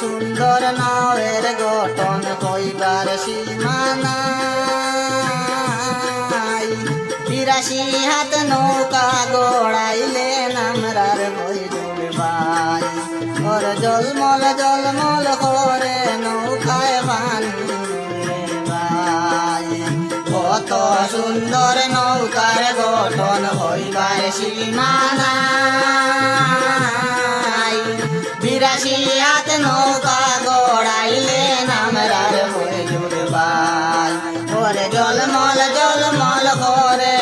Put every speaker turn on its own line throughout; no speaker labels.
সুন্দর নাওয়ের গঠন হইবার সীমানাই। বিরাশি হাত নৌকা গড়াইলেন আমরার বই ডুববাই। ওর জলমল জলমল করে নৌকায় বাই কত সুন্দর নৌকার গঠন হইবার সীমানাই। বিরাশি হাত নৌকা গড়াইলেন আমরার বই জুড়বাই ওরে জলমল জলমল করে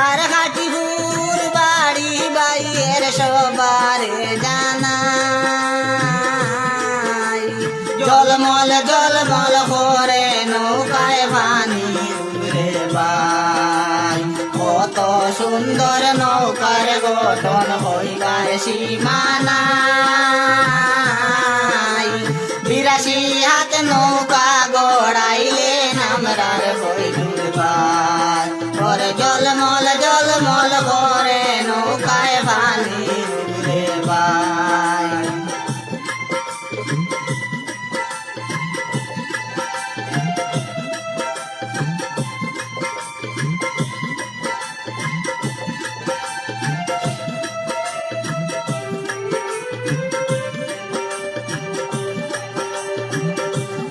আর হাটিপুর বাড়ি বাইয়ের সবার জানাই। জলমল জলমল করে নৌকায় পানি কত সুন্দর নৌকার গঠন হইবার সীমানাই বিরাশি হাত নৌকা জলমল করে নৌকায়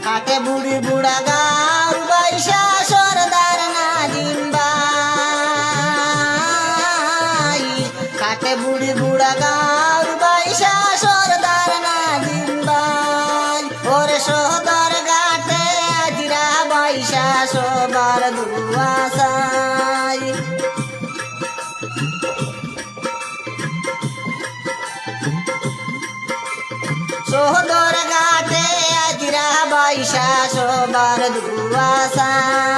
কাটে বুড়ি বুড়া গাও দুয়াশাই সোহদর ঘাটে আজিরা বাইশা সবার দুয়াশাই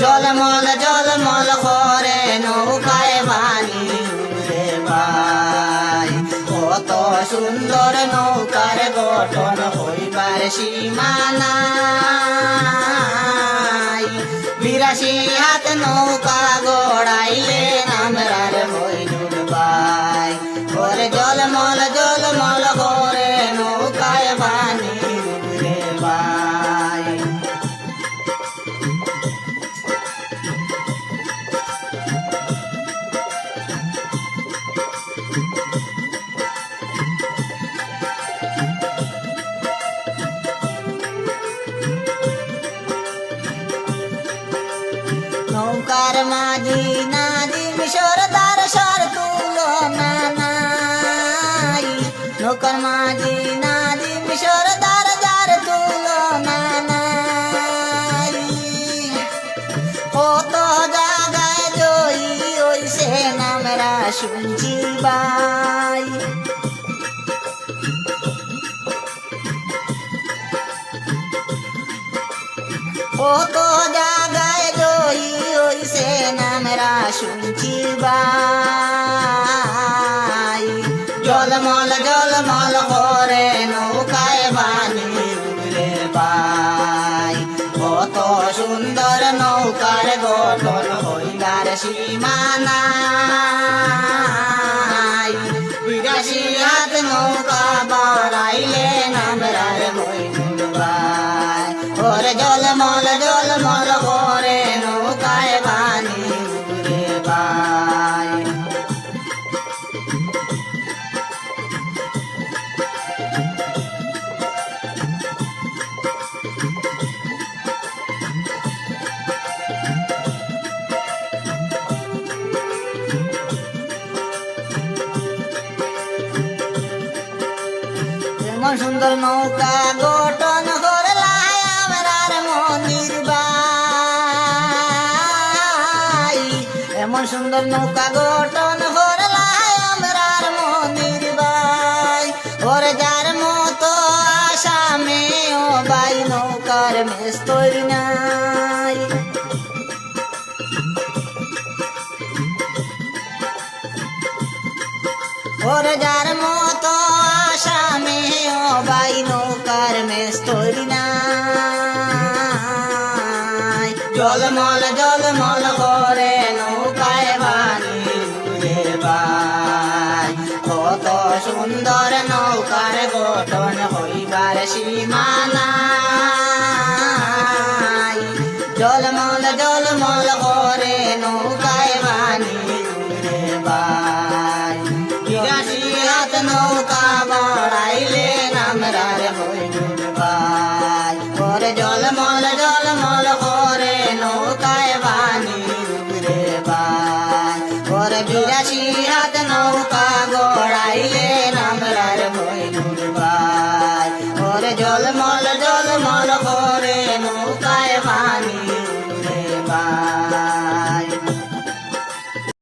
জলমল জলমল করে নৌকায় উড়ে বাই কত সুন্দর নৌকার গঠন হইবার সীমানাই বিরাশি হাত নৌকা গড়াইলে নামরার হই ডুববাই করে জলমল জলমল নৌকার মাঝি নাদিম সরদার যার তুলো নাই কত জায়গায় জয়ী ওইসে নামরা শুনছি বাই জয়ী হইছে নামরা শুনছি জলমল জলমল করে নৌকায় বানি উড়ে বাই কত সুন্দর নৌকার গঠন হইলার সীমানাই বিরাশি হাত নৌকা বাড়াইলে নামরার হই ডুববাই ওরে জলমল জলমল সুন্দর নৌকা গঠন বাই। এমন সুন্দর নৌকা গঠন আমরার বাই। ওরে যার মতো আসামে বাই, নৌকার মেস তৈরি নাই। ওরে যার জলমল জলমল করে নৌকায় বানিয়ে বাই। কত সুন্দর নৌকার গঠন হইবার সীমানাই